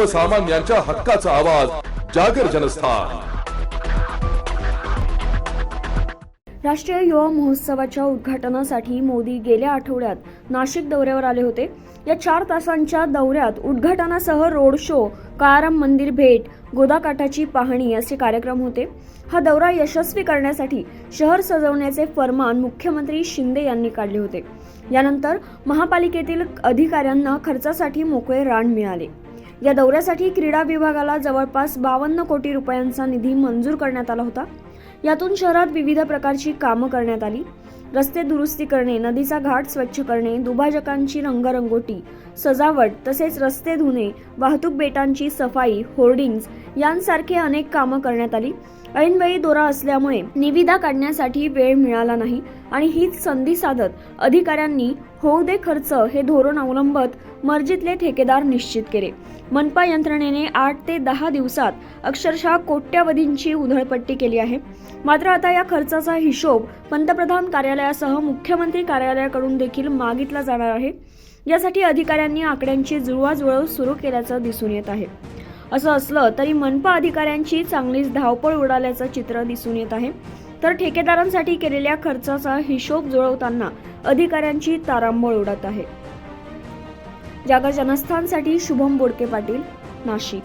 सर्वसामान्यांच्या हक्काचा आवाज जागर जनस्थान. राष्ट्रीय युवा महोत्सवाच्या उद्घाटनासाठी मोदी गेल्या आठवड्यात नाशिक दौऱ्यावर आले होते. या चार तासांच्या दौऱ्यात उद्घाटनासह रोड शो काळाराम मंदिर भेट गोदाकाठाची पाहणी असे कार्यक्रम होते. हा दौरा यशस्वी करण्यासाठी शहर सजवण्याचे फरमान मुख्यमंत्री शिंदे यांनी काढले होते. यानंतर महापालिकेतील अधिकाऱ्यांना खर्चासाठी मोकळे रान मिळाले. या दौऱ्यासाठी क्रीडा विभागाला जवळपास बावन्न कोटी रुपयांचा निधी मंजूर करण्यात आला होता. यातून शहरात विविध प्रकारची कामं करण्यात आली. रस्ते दुरुस्ती करणे नदीचा घाट स्वच्छ करणे दुभाजकांची रंगरंगोटी सजावट तसेच रस्ते धुणे वाहतूक बेटांची सफाई होर्डिंग्ज यांसारखे अनेक कामं करण्यात आली. ऐनवेळी दोरा असल्यामुळे निविदा काढण्यासाठी वेळ मिळाला नाही आणि हीच संधी साधत अधिकाऱ्यांनी होऊ दे खर्च हे धोरण अवलंबत मर्जीतले ठेकेदार निश्चित केले. मनपा यंत्रणेने आठ ते दहा दिवसात अक्षरशः कोट्यवधींची उधळपट्टी केली आहे. मात्र आता या खर्चाचा हिशोब पंतप्रधान कार्यालयासह मुख्यमंत्री कार्यालयाकडून देखील मागितला जाणार आहे. यासाठी अधिकाऱ्यांनी आकड्यांची जुळवाजुळव सुरू केल्याचं दिसून येत आहे. असं असलं तरी मनपा अधिकाऱ्यांची चांगलीच धावपळ उडाल्याचं चित्र दिसून येत आहे. तर ठेकेदारांसाठी केलेल्या खर्चाचा हिशोब जुळवताना अधिकाऱ्यांची तारांबळ उडत आहे. जागा जनस्थानसाठी शुभम बोडके पाटील नाशिक.